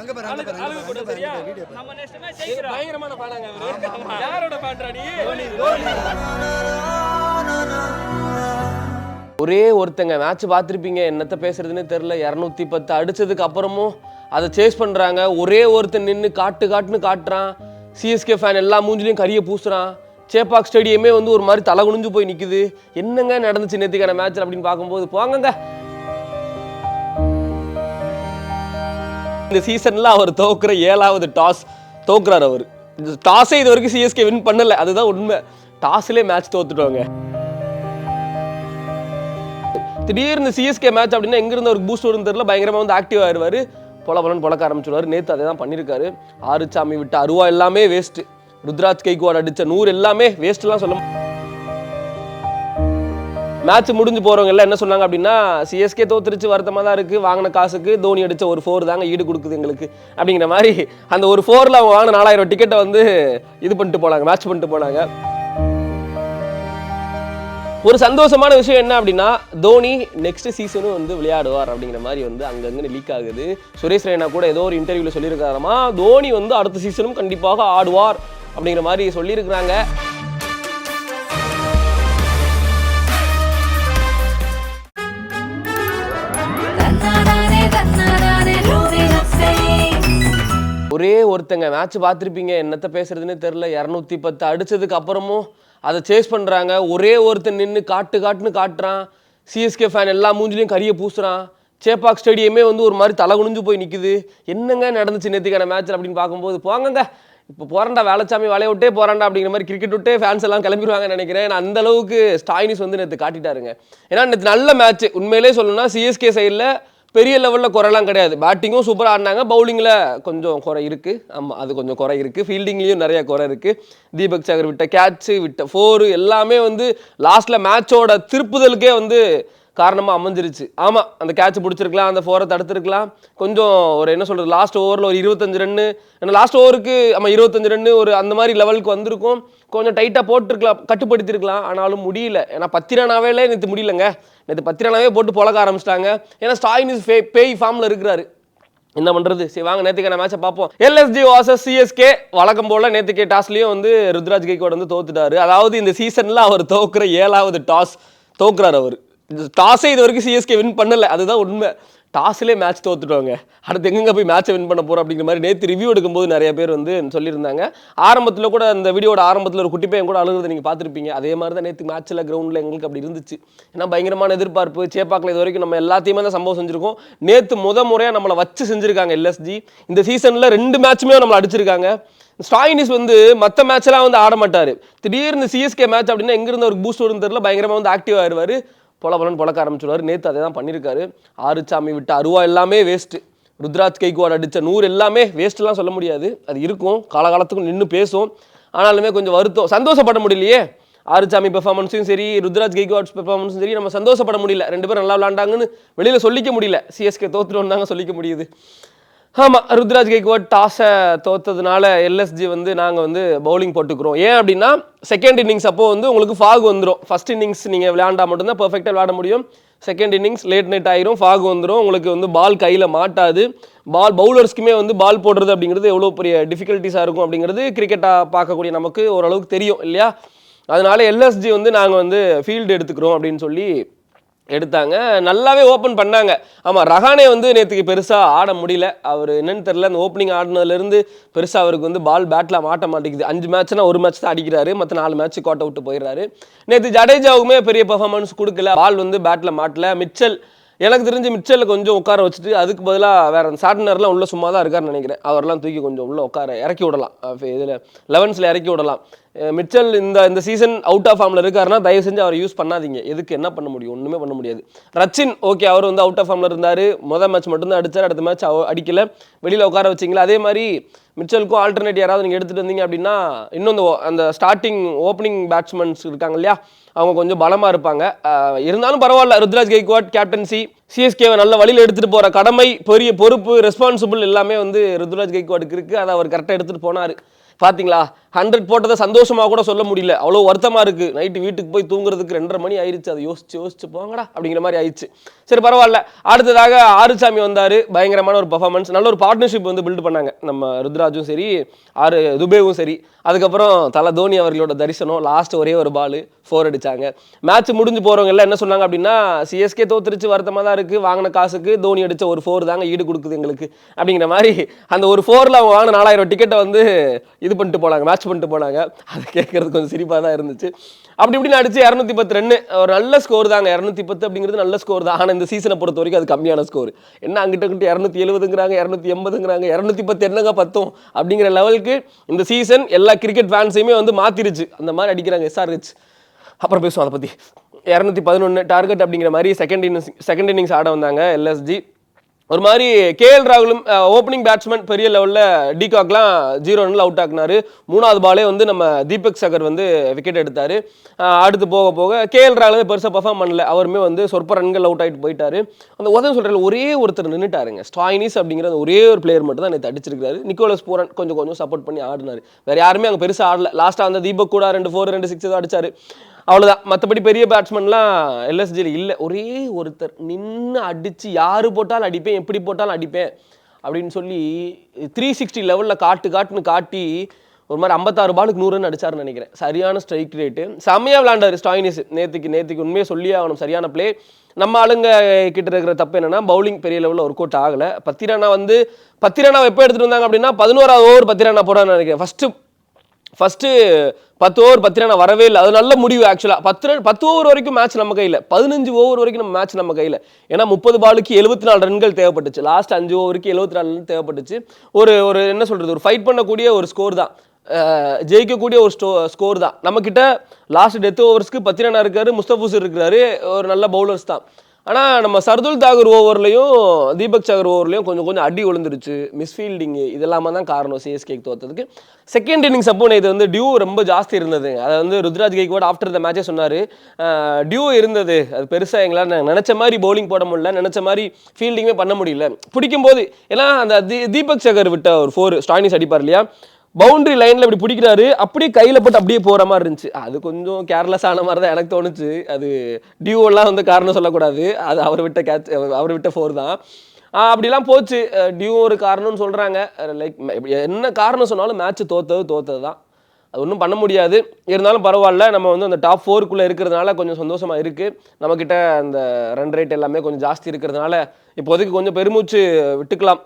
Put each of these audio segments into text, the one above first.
அங்க பாரு அங்க பாரு அழுகு கூட சரியா வீடியோ நம்ம நெக்ஸ்ட் மேட்ச் ஜெயிக்கிறோம். பயங்கரமான பாடாங்க அவரு. யாரோட பாடுறா நீ ஒரே ஒருத்தங்க மேட்ச் பார்த்துருப்பீங்க. என்னத்த பேசுறதுன்னு தெரில இரநூத்தி பத்து அடிச்சதுக்கு அப்புறமும் அதை சேஸ் பண்ணுறாங்க ஒரே ஒருத்தன் நின்று காட்டு காட்டுன்னு காட்டுறான். சிஎஸ்கே ஃபேன் எல்லா மூஞ்சிலையும் கரியை பூசுறான். சேப்பாக் ஸ்டேடியமே வந்து ஒரு மாதிரி தலை குனிஞ்சு போய் நிற்குது என்னங்க நடந்துச்சு நேற்றுக்கான மேட்ச் அப்படின்னு பார்க்கும்போது? போங்கங்க. இந்த சீசன்ல அவர் தோக்குற ஏழாவது டாஸ் தோக்குறார் அவர். இந்த டாஸே இது வரைக்கும் சிஎஸ்கே வின் பண்ணல. அதுதான் உண்மை. டாஸ்லேயே மேட்ச் தோத்துட்டோங்க. திடீர்னு சிஎஸ்கே மேட்ச் அப்படின்னா எங்கிருந்து அவருக்கு பூஸ்ட் வரும்னு தெரியல. பயங்கரமாக வந்து ஆக்டிவ் ஆயிடுவார் பொல பொலன்னு பொழக்க ஆரம்பிச்சிடுவார் நேற்று அதை தான் பண்ணியிருக்காரு ஆறுச்சாமி விட்ட அருவா எல்லாமே வேஸ்ட்டு ருத்ராஜ் கைக்குவாட் அடித்த நூறு எல்லாமே வேஸ்ட்லாம் சொல்ல மேட்ச் முடிஞ்சு போகிறவங்க எல்லாம் என்ன சொன்னாங்க அப்படின்னா சிஎஸ்கே தோத்துருச்சு வருத்தமாக தான் இருக்குது வாங்கின காசுக்கு தோனி அடிச்ச ஒரு ஃபோர் தாங்க ஈடு கொடுக்குது எங்களுக்கு. அப்படிங்கிற மாதிரி அந்த ஒரு ஃபோரில் அவங்க வாங்கின நாலாயிரம் டிக்கெட்டை வந்து இது பண்ணிட்டு போனாங்க மேட்ச் பண்ணிட்டு போனாங்க. ஒரு சந்தோஷமான விஷயம் என்ன அப்படின்னா தோனி நெக்ஸ்ட் சீசனும் வந்து விளையாடுவார் அப்படிங்கிற மாதிரி வந்து அங்கங்கே லீக் ஆகுது. சுரேஷ் ரெய்னா கூட ஏதோ ஒரு இன்டர்வியூவில் சொல்லியிருக்காராமா தோனி வந்து அடுத்த சீசனும் கண்டிப்பாக ஆடுவார் அப்படிங்கிற மாதிரி சொல்லியிருக்கிறாங்க. ஒரே ஒருத்தங்க மேட்ச் பார்த்துருப்பீங்க. என்னத்த பேசுறதுன்னு தெரில இரநூத்தி பத்து அடிச்சதுக்கு அப்புறமும் அதை சேஸ் பண்ணுறாங்க ஒரே ஒருத்தன் நின்று காட்டு காட்டுன்னு காட்டுறான். சிஎஸ்கே ஃபேன் எல்லா மூஞ்சிலையும் கரியை பூசுறான். சேப்பாக் ஸ்டேடியமே வந்து ஒரு மாதிரி தலை குனிஞ்சு போய் நிற்குது என்னங்க நடந்துச்சு நேற்றுக்கான மேட்ச் அப்படின்னு பார்க்கும்போது போங்கங்க. இப்போ போறாண்டா வேலைச்சாமி வலைய விட்டே போகிறாண்டா அப்படிங்கிற மாதிரி கிரிக்கெட் விட்டே ஃபேன்ஸ் எல்லாம் கிளம்பிடுவாங்கன்னு நினைக்கிறேன். அந்த அளவுக்கு ஸ்டாயினிஸ் வந்து நேற்று காட்டிட்டாருங்க. ஏன்னா நேற்று நல்ல மேட்ச் உண்மையிலே சொல்லணும்னா சிஎஸ்கே சைடில் பெரிய லெவலில் குறைலாம் கிடையாது. பேட்டிங்கும் சூப்பராக ஆடினாங்க. பவுலிங்கில் கொஞ்சம் குறை இருக்குது ஆமாம் அது கொஞ்சம் குறை இருக்குது ஃபீல்டிங்லேயும் நிறையா குறை இருக்குது தீபக் சாகர் விட்ட கேட்ச்சு விட்ட ஃபோரு எல்லாமே வந்து லாஸ்ட்டில் மேட்சோட திருப்புதலுக்கே வந்து காரணமாக அமைஞ்சிருச்சு. ஆமாம் அந்த கேட்ச் பிடிச்சிருக்கலாம் அந்த ஃபோரை தடுத்துருக்கலாம். கொஞ்சம் ஒரு என்ன சொல்கிறது லாஸ்ட் ஓவரில் ஒரு இருபத்தஞ்சு ரன்னு ஏன்னா லாஸ்ட் ஓவருக்கு நம்ம இருபத்தஞ்சு ரன்னு ஒரு அந்த மாதிரி லெவலுக்கு வந்திருக்கும். கொஞ்சம் டைட்டாக போட்டிருக்கலாம் கட்டுப்படுத்திருக்கலாம். ஆனாலும் முடியல. ஏன்னா பத்திரனாவேலே நேற்று முடியலங்க. நேற்று பத்திரனாவே போட்டு பொழக்க ஆரம்பிச்சிட்டாங்க. ஏன்னா ஸ்டாயின் பே பேய் ஃபார்மில் இருக்கிறாரு. என்ன பண்ணுறது சரி வாங்க நேற்றுக்கான மேட்சை பார்ப்போம். எல்எஸ்ஜி வாசஸ் சிஎஸ்கே வழக்கம் போல் நேற்றுக்கே டாஸ்லேயும் வந்து ருத்ராஜ் கைக்கோட் வந்து தோத்துட்டாரு. அதாவது இந்த சீசனில் அவர் தோக்குற ஏழாவது டாஸ் தோக்குறார் அவர். டாஸே இது வரைக்கும் சிஎஸ்கே வின் பண்ணலை. அதுதான் உண்மை. டாஸ்லேயே மேட்ச் தோத்துட்டோங்க அடுத்து எங்கெங்கே போய் மேட்ச்சை வின் பண்ண போகிறோம் அப்படிங்கிற மாதிரி நேற்று ரிவ்யூ எடுக்கும்போது நிறைய பேர் வந்து சொல்லியிருந்தாங்க. ஆரம்பத்தில் கூட அந்த வீடியோட ஆரம்பத்தில் ஒரு குட்டி பையன் கூட அழுகிறது நீங்கள் பார்த்துருப்பீங்க. அதே மாதிரி தான் நேற்று மேட்ச்சில் கிரவுண்டில் எங்களுக்கு அப்படி இருந்துச்சு. ஏன்னா பயங்கரமான எதிர்பார்ப்பு சேப்பாக்கில் இது வரைக்கும் நம்ம எல்லாத்தையுமே தான் சம்பவம் செஞ்சுருக்கோம். நேற்று முத முறையாக நம்மளை வச்சு செஞ்சுருக்காங்க எல்எஸ்ஜி இந்த சீசனில் ரெண்டு மேட்ச்சுமே நம்மளை அடிச்சிருக்காங்க. ஸ்டாயினிஸ் வந்து மற்ற மேட்ச்லாம் வந்து ஆட மாட்டார் திடீர்னு சிஎஸ்கே மேட்ச் அப்படின்னா எங்கேருந்து ஒரு பூஸ்ட் வரும்னு தெரியல. பயங்கரமாக வந்து ஆக்டிவ் ஆயிடுவார் பொல பொலன்னு பொழக்க ஆரம்பிச்சிடுவார் நேற்று அதை தான் பண்ணியிருக்காரு ஆறுச்சாமி விட்ட அருவா எல்லாமே வேஸ்ட்டு ருத்ராஜ் கைக்குவார் அடித்த நூறு எல்லாமே வேஸ்ட்லாம் சொல்ல முடியாது. அது இருக்கும். காலகாலத்துக்கும் நின்று பேசும். ஆனாலுமே கொஞ்சம் வருத்தம். சந்தோஷப்பட முடியலையே. ஆறுச்சாமி பெர்ஃபார்மன்ஸும் சரி ருத்ராஜ் கெய்க்வாட்ஸ் பெர்ஃபார்மன்ஸும் சரி நம்ம சந்தோஷப்பட முடியல. ரெண்டு பேரும் நல்லா விளாண்டாங்கன்னு வெளியில் சொல்லிக்க முடியல. சிஎஸ்கே தோத்துட்டு வந்தாங்க சொல்லிக்க முடியுது. ஆமாம் ருத்ராஜ் கைக்வாட் டாஸை தோத்ததுனால எல்எஸ்ஜி வந்து நாங்கள் வந்து பவுலிங் போட்டுக்கிறோம். ஏன் அப்படின்னா செகண்ட் இன்னிங்ஸ் அப்போது வந்து உங்களுக்கு ஃபாக் வந்துடும் ஃபர்ஸ்ட் இன்னிங்ஸ் நீங்கள் விளையாண்டா மட்டும்தான் பர்ஃபெக்டாக விளையாட முடியும். செகண்ட் இன்னிங்ஸ் லேட் நைட் ஆயிரும் ஃபாக் வந்துடும் உங்களுக்கு வந்து பால் கையில் மாட்டாது. பால் பவுலர்ஸ்க்குமே வந்து பால் போடுறது அப்படிங்கிறது எவ்வளோ பெரிய டிஃபிகல்ட்டிஸாக இருக்கும் அப்படிங்கிறது கிரிக்கெட்டாக பார்க்கக்கூடிய நமக்கு ஓரளவுக்கு தெரியும் இல்லையா? அதனால எல்எஸ்ஜி வந்து நாங்கள் வந்து ஃபீல்டு எடுத்துக்கிறோம் அப்படின்னு சொல்லி எடுத்தாங்க. நல்லாவே ஓப்பன் பண்ணாங்க. ஆமாம் ரஹானே வந்து நேற்றுக்கு பெருசாக ஆட முடியல. அவர் என்னன்னு தெரில அந்த ஓப்பனிங் ஆடினதுலேருந்து பெருசாக அவருக்கு வந்து பால் பேட்டில் மாட்ட மாட்டேங்குது. அஞ்சு மேட்ச்னா ஒரு மேட்ச் தான் அடிக்கிறாரு. மற்ற நாலு மேட்ச் கோட்டை விட்டு போயிடுறாரு. நேற்று ஜடேஜாவுக்குமே பெரிய பெர்ஃபார்மன்ஸ் கொடுக்கல. பால் வந்து பேட்டில் மாட்டல. மிச்சல் எனக்கு தெரிஞ்சு மிச்சலில் கொஞ்சம் உட்கார வச்சுட்டு அதுக்கு பதிலாக வேற சாட்னர்லாம் உள்ள சும்மா தான் இருக்காருன்னு நினைக்கிறேன். அவரெல்லாம் தூக்கி கொஞ்சம் உள்ளே உட்கார இறக்கி விடலாம். இதில் லெவன்ஸில் இறக்கி விடலாம். மிச்சல் இந்த இந்த சீசன் அவுட் ஆஃப் ஃபார்மில் இருக்காருன்னா தயவு செஞ்சு அவர் யூஸ் பண்ணாதீங்க. எதுக்கு என்ன பண்ண முடியும்? ஒன்றுமே பண்ண முடியாது. ரச்சின் ஓகே அவர் வந்து அவுட் ஆஃப் ஃபார்மில் இருந்தார். மொதல் மேட்ச் மட்டும்தான் அடித்தார் அடுத்த மேட்ச் அவ அடிக்கல. வெளியில் உட்கார வச்சிங்களா? அதே மாதிரி மிச்சலுக்கும் ஆல்டர்னேட் யாராவது நீங்கள் எடுத்துகிட்டு வந்தீங்க அப்படின்னா இன்னும் இந்த அந்த ஸ்டார்டிங் ஓப்பனிங் பேட்ஸ்மேன்ஸ் இருக்காங்க இல்லையா? அவங்க கொஞ்சம் பலமாக இருப்பாங்க. இருந்தாலும் பரவாயில்ல. ருத்ராஜ் கெய்க்வாட் கேப்டன்சி சிஎஸ்கேவை நல்ல வழியில் எடுத்துகிட்டு போகிற கடமை பெரிய பொறுப்பு ரெஸ்பான்சிபிள் எல்லாமே வந்து ருத்ராஜ் கைக்வாடுக்கு இருக்குது அதை அவர் கரெக்டாக எடுத்துகிட்டு போனார். பார்த்தீங்களா ஹண்ட்ரட் போட்டதை சந்தோஷமாக கூட சொல்ல முடியல. அவ்வளோ வருத்தமாக இருக்கு. நைட்டு வீட்டுக்கு போய் தூங்குறதுக்கு ரெண்டரை மணி ஆயிடுச்சு அதை யோசிச்சு யோசிச்சு போங்கடா அப்படிங்கிற மாதிரி ஆயிடுச்சு. சரி பரவாயில்ல. அடுத்ததாக ஆறுசாமி வந்தார். பயங்கரமான ஒரு பர்ஃபார்மன்ஸ் நல்ல ஒரு பார்ட்னர்ஷிப் வந்து பில்ட் பண்ணாங்க. நம்ம ருத்ராஜும் சரி ஆறு துபேவும் சரி. அதுக்கப்புறம் தலை தோனி அவர்களோட தரிசனம் லாஸ்ட் ஒரே ஒரு பால் ஃபோர் அடித்தாங்க மேட்ச் முடிஞ்சு போகிறவங்க எல்லாம் என்ன சொன்னாங்க அப்படின்னா சிஎஸ்கே தோத்துருச்சு வருத்தமாக தான் இருக்குது வாங்கின காசுக்கு தோனி அடித்த ஒரு ஃபோர் தாங்க ஈடு கொடுக்குது எங்களுக்கு. அப்படிங்கிற மாதிரி அந்த ஒரு ஃபோரில் அவங்க வாங்கின நாலாயிரம் டிக்கெட்டை வந்து இது பண்ணிட்டு போனாங்க மேட்ச் பண்ணிட்டு போனாங்க. அது கேட்குறது கொஞ்சம் சிரிப்பாக தான் இருந்துச்சு. அப்படி இப்படின்னு அடிச்சு இரநூத்தி பத்து ரன்னு ஒரு நல்ல ஸ்கோர் தாங்க. இரநூத்தி பத்து அப்படிங்கிறது நல்ல ஸ்கோர் தான். ஆனால் இந்த சீசனை பொறுத்த வரைக்கும் அது கம்மியான ஸ்கோர் என்ன அங்கிட்ட கிட்ட இரநூத்தி எழுபதுங்கிறாங்க இரநூத்தி எண்பதுங்கிறாங்க இரநூத்தி பத்து என்னங்க பத்தும் அப்படிங்கிற லெவலுக்கு இந்த சீசன் எல்லா கிரிக்கெட் ஃபேன்ஸையுமே வந்து மாத்திருச்சு. அந்த மாதிரி அடிக்கிறாங்க எஸ்ஆர்ஹெச் அப்புறம் பேசுவோம் அதை பற்றி இரநூத்தி பதினொன்று டார்கெட் அப்படிங்கிற மாதிரி செகண்ட் இன்னிங்ஸ் செகண்ட் இன்னிங்ஸ் ஆட வந்தாங்க எல்எஸ்ஜி ஒரு மாதிரி கேஎல் ராகுலும் ஓப்பனிங் பேட்ஸ்மேன் பெரிய லெவலில் டிகாக்லாம் ஜீரோ ரன்ல அவுட் ஆக்குனாரு. மூணாவது பாலே வந்து நம்ம தீபக் சகர் வந்து விக்கெட் எடுத்தார். அடுத்து போக போக கேஎல் ராகுல் பெருசாக பர்ஃபார்ம் பண்ணல. அவருமே வந்து சொற்ப ரன்கள் அவுட் ஆகிட்டு போயிட்டார். அந்த உதவி சொல்கிறேன் ஒரே ஒருத்தர் நின்றுட்டாருங்க ஸ்டாயினிஸ் அப்படிங்கிற ஒரே ஒரு பிளேயர் மட்டும் தான் நேற்று அடிச்சிருக்காரு நிக்கோலஸ் பூரன் கொஞ்சம் கொஞ்சம் சப்போர்ட் பண்ணி ஆடினார். வேறு யாருமே அங்கே பெருசாக ஆடல. லாஸ்ட்டாக வந்து தீபக் கூட ரெண்டு ஃபோர் ரெண்டு சிக்ஸ் தான் அடித்தார் அவ்வளோதான் மற்றபடி பெரிய பேட்ஸ்மேன்லாம் எல்எஸ்ஜியில் இல்லை. ஒரே ஒருத்தர் நின்று அடித்து யார் போட்டாலும் அடிப்பேன் எப்படி போட்டாலும் அடிப்பேன் அப்படின்னு சொல்லி த்ரீ சிக்ஸ்டி லெவலில் காட்டு காட்டுன்னு காட்டி ஒரு மாதிரி ஐம்பத்தாறு பாலுக்கு நூறுன்னு அடிச்சார்னு நினைக்கிறேன். சரியான ஸ்ட்ரைக் ரேட்டு செம்மையாக விளாண்டாரு ஸ்டாயினிஸ். நேற்றுக்கு நேற்றுக்கு உண்மையை சொல்லியே ஆகணும். சரியான பிளே நம்ம ஆளுங்க கிட்ட இருக்கிற தப்பு என்னென்னா பவுலிங் பெரிய லெவலில் ஒர்க் அவுட் ஆகலை. பத்திரானா வந்து பத்திரானா எப்போ எடுத்துகிட்டு வந்தாங்க அப்படின்னா பதினோராவது ஓவர் பத்திரானா போடான்னு நினைக்கிறேன். ஃபஸ்ட்டு ஃபஸ்ட்டு பத்து ஓவர் பத்து ரன் வரவே இல்லை. அது நல்ல முடிவு ஆக்சுவலாக பத்து ரன் பத்து ஓவர் வரைக்கும் மேட்ச் நம்ம கையில். பதினஞ்சு ஓவர் வரைக்கும் நம்ம மேட்ச் நம்ம கையில். ஏன்னா முப்பது பாலுக்கு எழுபத்தி நாலு ரன்கள் தேவைப்பட்டுச்சு. லாஸ்ட் அஞ்சு ஓவருக்கு எழுபத்தி நாலு ரன் தேவைப்பட்டுச்சு. ஒரு ஒரு என்ன சொல்கிறது ஒரு ஃபைட் பண்ணக்கூடிய ஒரு ஸ்கோர் தான். ஜெயிக்கக்கூடிய ஒரு ஸ்டோ ஸ்கோர் தான். நம்மக்கிட்ட லாஸ்ட் டெத் ஓவர்ஸ்க்கு பத்து ரன் இருக்காரு முஸ்தபூசர் இருக்கிறாரு. ஒரு நல்ல பவுலர்ஸ் தான். ஆனால் நம்ம சர்துல் தாகூர் ஓவர்லையும் தீபக் சகர் ஓவர்லையும் கொஞ்சம் கொஞ்சம் அடி விழுந்துருச்சு. மிஸ்ஃபீல்டிங்கு இதெல்லாம தான் காரணம் சிஎஸ்கேக்கு தோத்ததுக்கு. செகண்ட் இன்னிங்ஸ் அப்போ இது வந்து டியூ ரொம்ப ஜாஸ்தி இருந்தது. அதை வந்து ருத்ராஜ் கைக்வாட் ஆஃப்டர் த மேட்சே சொன்னார். டியூ இருந்தது. அது பெருசாக எங்களால் நினச்ச மாதிரி பவுலிங் போட முடியல. நினச்ச மாதிரி ஃபீல்டிங்கே பண்ண முடியல. பிடிக்கும் போது ஏன்னா அந்த தீ- தீபக் சகர் விட்ட ஒரு ஃபோர் ஸ்டாயினிஸ் அடிப்பார் இல்லையா? பவுண்டரி லைனில் இப்படி பிடிக்கிறாரு அப்படியே கையில் போட்டு அப்படியே போகிற மாதிரி இருந்துச்சு. அது கொஞ்சம் கேர்லெஸ் ஆன மாதிரி தான் எனக்கு தோணுச்சு. அது டியூவெல்லாம் வந்து காரணம் சொல்லக்கூடாது. அது அவர் விட்ட கேட்ச் அவர் விட்ட ஃபோர் தான். அப்படிலாம் போச்சு. டியூ ஒரு காரணம்னு சொல்கிறாங்க லைக் என்ன காரணம் சொன்னாலும் மேட்ச் தோத்தது தோத்தது தான். அது ஒன்றும் பண்ண முடியாது. இருந்தாலும் பரவாயில்ல. நம்ம வந்து அந்த டாப் ஃபோருக்குள்ளே இருக்கிறதுனால கொஞ்சம் சந்தோஷமாக இருக்குது நம்மக்கிட்ட அந்த ரன் ரேட் எல்லாமே கொஞ்சம் ஜாஸ்தி இருக்கிறதுனால இப்போதைக்கு கொஞ்சம் பெருமூச்சு விட்டுக்கலாம்.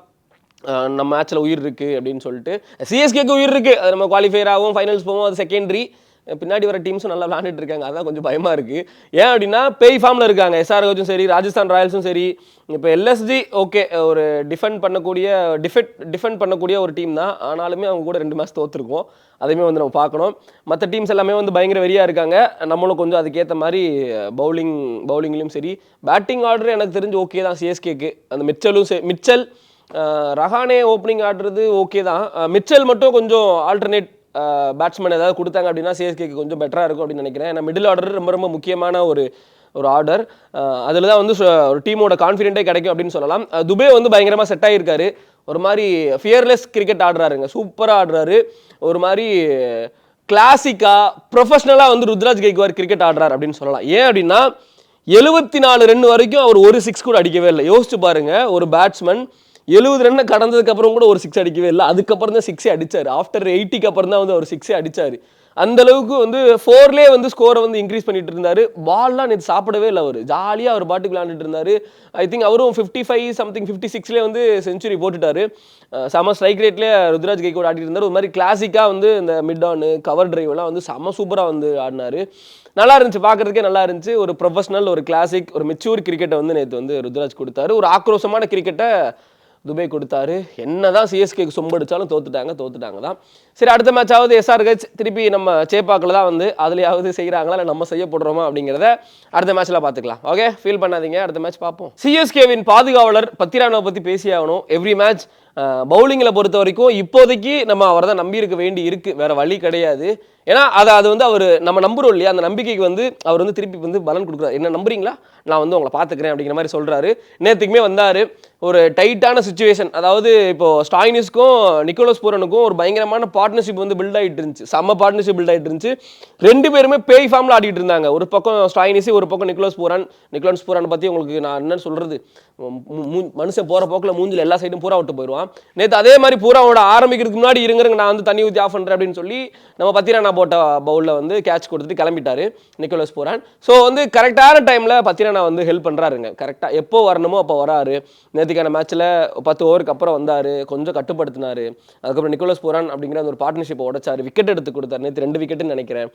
நம்ம மேட்ச்சில் உயிர் இருக்குது அப்படின்னு சொல்லிட்டு சிஎஸ்கேக்கு உயிர் இருக்குது அது நம்ம குவாலிஃபையர் ஆகும் ஃபைனல்ஸ் போவோம் அது செகண்டரி பின்னாடி வர டீம்ஸும் நல்லா விளாண்டுட்டு இருக்காங்க. அதான் கொஞ்சம் பயமாக இருக்குது ஏன் அப்படின்னா பேய் ஃபார்மில் இருக்காங்க. எஸ்ஆர்ஹெச்சும் சரி ராஜஸ்தான் ராயல்ஸும் சரி. இப்போ எல்எஸ்ஜி ஓகே ஒரு டிஃபெண்ட் பண்ணக்கூடிய டிஃபெண்ட் டிஃபெண்ட் பண்ணக்கூடிய ஒரு டீம் தான். ஆனாலுமே அவங்க கூட ரெண்டு மேட்ச் தோற்றுருக்கோம் அதையுமே வந்து நம்ம பார்க்கணும். மற்ற டீம்ஸ் எல்லாமே வந்து பயங்கர வெறியாக இருக்காங்க. நம்மளும் கொஞ்சம் அதுக்கேற்ற மாதிரி பவுலிங் பவுலிங்லேயும் சரி. பேட்டிங் ஆர்டர் எனக்கு தெரிஞ்சு ஓகே தான் சிஎஸ்கேக்கு அந்த மிச்சலும் மிச்சல் ரஹானே ஓப்பனிங் ஆடுறது ஓகே தான். மிச்சல் மட்டும் கொஞ்சம் ஆல்டர்னேட் பேட்ஸ்மேன் ஏதாவது கொடுத்தாங்க அப்படின்னா சிஎஸ்கேக்கு கொஞ்சம் பெட்டராக இருக்கும் அப்படின்னு நினைக்கிறேன். ஏன்னா மிடில் ஆர்டர் ரொம்ப ரொம்ப முக்கியமான ஒரு ஒரு ஆர்டர் அதில் தான் வந்து ஒரு டீமோட கான்ஃபிடென்ட்டே கிடைக்கும் அப்படின்னு சொல்லலாம். துபே வந்து பயங்கரமாக செட் ஆகியிருக்காரு ஒரு மாதிரி ஃபியர்லெஸ் கிரிக்கெட் ஆடுறாருங்க. சூப்பராக ஆடுறாரு. ஒரு மாதிரி கிளாசிக்காக ப்ரொஃபஷ்னலாக வந்து ருத்ராஜ் கைக்வார் கிரிக்கெட் ஆடுறாரு அப்படின்னு சொல்லலாம். ஏன் அப்படின்னா எழுபத்தி நாலு ரன் வரைக்கும் அவர் ஒரு சிக்ஸ் கூட அடிக்கவே இல்லை. யோசிச்சு பாருங்கள் ஒரு பேட்ஸ்மேன் எழுபது ரன்னை கடந்ததுக்கு அப்புறம் கூட ஒரு சிக்ஸ் அடிக்கவே இல்லை. அதுக்கப்புறம் தான் சிக்ஸே அடித்தார் ஆஃப்டர் எயிட்டிக்கு அப்புறம் தான் வந்து அவர் சிக்ஸே அடித்தார் அந்த அளவுக்கு வந்து ஃபோர்லேயே வந்து ஸ்கோரை வந்து இன்க்ரீஸ் பண்ணிட்டு இருந்தார். பால்லாம் நேற்று சாப்பிடவே இல்லை அவர். ஜாலியாக அவர் பாட்டுக்கு விளாண்டுட்டு இருந்தார். ஐ திங்க் அவரும் ஃபிஃப்டி ஃபைவ் சம்திங் ஃபிஃப்டி சிக்ஸ்லேயே வந்து செஞ்சுரி போட்டுட்டாரு. செம ஸ்ட்ரைக் ரேட்லேயே ருத்ராஜ் கைகோட் ஆடிட்டு இருந்தார். ஒரு மாதிரி கிளாசிக்காக வந்து இந்த மிட் ஆனு கவர் டிரைவ் வந்து செம சூப்பராக வந்து ஆடினாரு. நல்லா இருந்துச்சு. பார்க்குறதுக்கே நல்லா இருந்துச்சு. ஒரு ப்ரொஃபஷனல் ஒரு கிளாசிக் ஒரு மெச்சூர் கிரிக்கெட்டை வந்து நேற்று வந்து ருத்ராஜ் கொடுத்தாரு. ஒரு ஆக்ரோஷமான கிரிக்கெட்டை துபை கொடுத்தாரு. என்னதான் சிஎஸ்கேக்கு சொம்படிச்சாலும் தோத்துட்டாங்க தோத்துட்டாங்க தான். சரி அடுத்த மேட்சாவது எஸ்ஆர்ஹெச் திருப்பி நம்ம சேப்பாக்கில் தான் வந்து அதுலயாவது செய்கிறாங்களா இல்லை நம்ம செய்ய போடுறோமா அப்படிங்கிறத அடுத்த மேட்ச்சில் பார்த்துக்கலாம். ஓகே ஃபீல் பண்ணாதீங்க. அடுத்த மேட்ச் பார்ப்போம். சிஎஸ்கேவின் பாதுகாவலர் பத்திரானவை பற்றி பேசியாகணும் எவ்ரி மேட்ச் பவுலிங்கில் பொறுத்த வரைக்கும் இப்போதைக்கு நம்ம அவரை தான் நம்பி இருக்க வேண்டி இருக்குது வேறு வழி கிடையாது. ஏன்னா அதை அது வந்து அவர் நம்ம நம்புகிறோம் இல்லையா? அந்த நம்பிக்கைக்கு வந்து அவர் வந்து திருப்பி வந்து பலன் கொடுக்குறாரு. என்ன நம்புறீங்களா? நான் வந்து உங்களை பார்த்துக்கிறேன் அப்படிங்கிற மாதிரி சொல்கிறாரு நேற்றுக்குமே வந்தார். ஒரு டைட்டான சுச்சுவேஷன் அதாவது இப்போ ஸ்டாயினிஸ்க்கும் நிக்கோலஸ் பூரனுக்கும் ஒரு பயங்கரமான பார்ட்னர்ஷிப் வந்து பில்ட் ஆகிட்டு இருந்துச்சு. செம்ம பார்ட்னர்ஷிப் பில்ட் ஆகிட்டு இருந்துச்சு. ரெண்டு பேருமே பேய் ஃபார்மில் ஆடிட்டு இருந்தாங்க. ஒரு பக்கம் ஸ்டாயினிஸ் ஒரு பக்கம் நிக்கோலஸ் பூரான். நிக்கோலஸ் பூரான் பற்றி உங்களுக்கு நான் என்னன்னு சொல்கிறது மனுஷன் போகிற போக்கில் மூஞ்சில் எல்லா சைடும் பூரா விட்டு போயிடுவான். நேற்று அதே மாதிரி பூராவோட ஆரம்பிக்கிறதுக்கு முன்னாடி இருங்கிறங்க நான் வந்து தண்ணி ஊற்றி ஆஃப் பண்ணுறேன் அப்படின்னு சொல்லி நம்ம பத்திரானா போட்ட பவுலில் வந்து கேட்ச் கொடுத்துட்டு கிளம்பிட்டாரு நிக்கோலஸ் பூரான். ஸோ வந்து கரெக்டான டைமில் பத்திரானா வந்து ஹெல்ப் பண்ணுறாருங்க கரெக்டாக எப்போ வரணுமோ அப்போ வராரு. நேற்றுக்கான மேட்ச்சில் பத்து ஓவருக்கு அப்புறம் வந்தார். கொஞ்சம் கட்டுப்படுத்தினார். அதுக்கப்புறம் நிக்கோலஸ் பூரான் அப்படிங்கிற அந்த ஒரு பார்ட்னர்ஷிப்பை உடைச்சார். விக்கெட் எடுத்து கொடுத்தார். நேற்று ரெண்டு விக்கெட்டுன்னு நினைக்கிறேன்.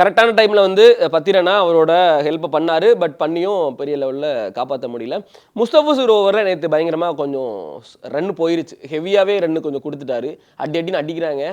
கரெக்டான டைமில் வந்து பத்திரனா அவரோட ஹெல்ப்பை பண்ணார். பட் பண்ணியும் பெரிய லெவலில் காப்பாற்ற முடியல. முஸ்தபிசூர் ஓவரில் நேற்று பயங்கரமாக கொஞ்சம் ரன் போயிருச்சு. ஹெவியாகவே ரன் கொஞ்சம் கொடுத்துட்டாரு. அடி அடின்னு அடிக்கிறாங்க.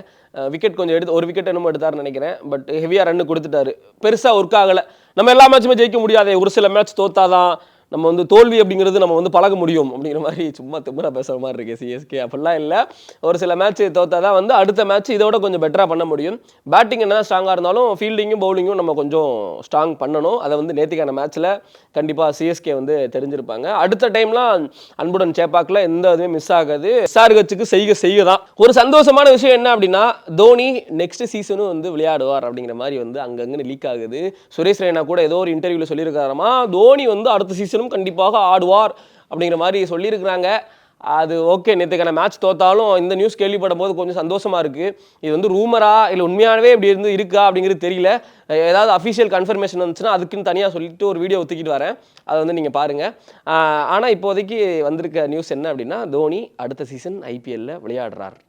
விக்கெட் கொஞ்சம் எடுத்து ஒரு விக்கெட் என்னமோ எடுத்தாருன்னு நினைக்கிறேன். பட் ஹெவியாக ரன் கொடுத்துட்டாரு. பெருசாக ஒர்க் ஆகலை. நம்ம எல்லா மேட்சுமே ஜெயிக்க முடியாதே. ஒரு சில மேட்ச் தோத்தாதான். நம்ம வந்து தோல்வி அப்படிங்கிறது நம்ம வந்து பழக முடியும் அப்படிங்கிற மாதிரி சும்மா திமிரா பேசுகிற மாதிரி இருக்கு சிஎஸ்கே அப்படிலாம் இல்லை. ஒரு சில மேட்ச் தோத்தா தான் வந்து அடுத்த மேட்ச் இதோட கொஞ்சம் பெட்டராக பண்ண முடியும். பேட்டிங் என்ன ஸ்ட்ராங்காக இருந்தாலும் ஃபீல்டிங்கும் பவுலிங்கும் நம்ம கொஞ்சம் ஸ்ட்ராங் பண்ணணும். அதை வந்து நேற்றுக்கான மேட்ச்சில் கண்டிப்பாக சிஎஸ்கே வந்து தெரிஞ்சிருப்பாங்க. அடுத்த டைம்லாம் அன்புடன் சேப்பாக்கில் எந்த இதுவுமே மிஸ் ஆகாது. எஸ்ஆர்ஹெச்சுக்கு செய்க செய்ய தான் ஒரு சந்தோஷமான விஷயம் என்ன அப்படின்னா தோனி நெக்ஸ்ட் சீசனும் வந்து விளையாடுவார் அப்படிங்கிற மாதிரி வந்து அங்கங்கே லீக் ஆகுது. சுரேஷ் ரெய்னா கூட ஏதோ ஒரு இன்டர்வியூவில் சொல்லியிருக்காராமா தோனி வந்து அடுத்த சீசனும் கண்டிப்பாக ஆடுவார் அப்படிங்கிற மாதிரி சொல்லியிருக்கிறாங்க. அது ஓகே நேற்றுக்கான மேட்ச் தோத்தாலும் இந்த நியூஸ் கேள்விப்படும் போது கொஞ்சம் சந்தோஷமா இருக்கு. இது வந்து ரூமரா இல்லை உண்மையானவே இப்படி இருந்து இருக்கா அப்படிங்கிறது தெரியல. ஏதாவது அஃபிஷியல் கன்ஃபர்மேஷன் வந்துச்சுன்னா அதுக்குன்னு தனியாக சொல்லிட்டு ஒரு வீடியோ ஒத்துக்கிட்டு வரேன். அதை வந்து நீங்கள் பாருங்கள் ஆனால் இப்போதைக்கு வந்திருக்க நியூஸ் என்ன அப்படின்னா தோனி அடுத்த சீசன் ஐபிஎல்ல விளையாடுறார்.